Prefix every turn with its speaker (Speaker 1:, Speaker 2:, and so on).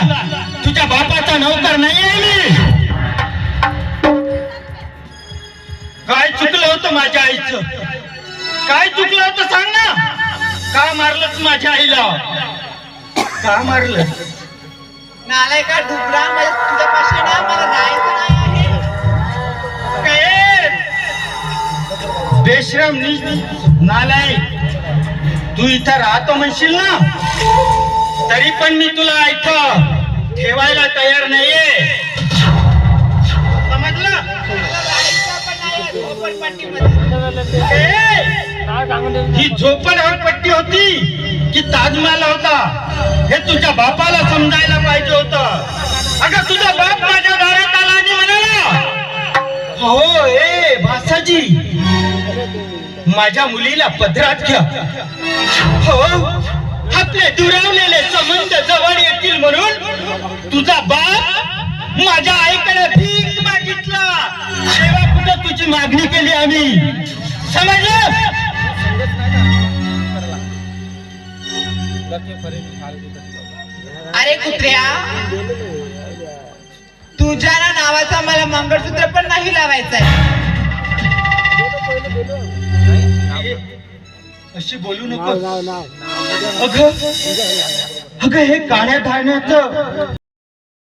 Speaker 1: तुला. तुझ्या बापाचा नौकर नाही आहे मी. काय चुकलं होतं माझ्या आईचं? काय चुकलं होतं सांग ना. का मारलंच माझ्या आईला? का मारलं?
Speaker 2: नालाय का डुबरा मला तुझ्यापाशी ना मला जायचं नाही आहे.
Speaker 1: बेश्रम नालाय तू इथं राहतो म्हणशील ना? तरी पण मी तुला इथं ठेवायला तयार नाहीये. समजलं?
Speaker 2: मला
Speaker 1: ही झोपडपट्टी होती की ताजमहल होता? हे तुझ्या बापाला समजायला पाहिजे होत. अगं तुझा बाप माझ्या दारात आला आणि म्हणाला हो ए भासाजी माझ्या मुलीला पदरात घ्या. हो? आपले दुरावलेले संबंध जवळ येतील म्हणून तुझा बाप माझ्या आईकडे भीक मागितला. तेव्हा कुठं तुझी मागणी केली आम्ही? समजलं?
Speaker 2: अरे कुत्र्या तुझ्या ना नावाचा मला मंगळसूत्र पण नाही लावायचंय.
Speaker 1: अशी बोलू नको अगं अगं हे काळ्या धाण्याचं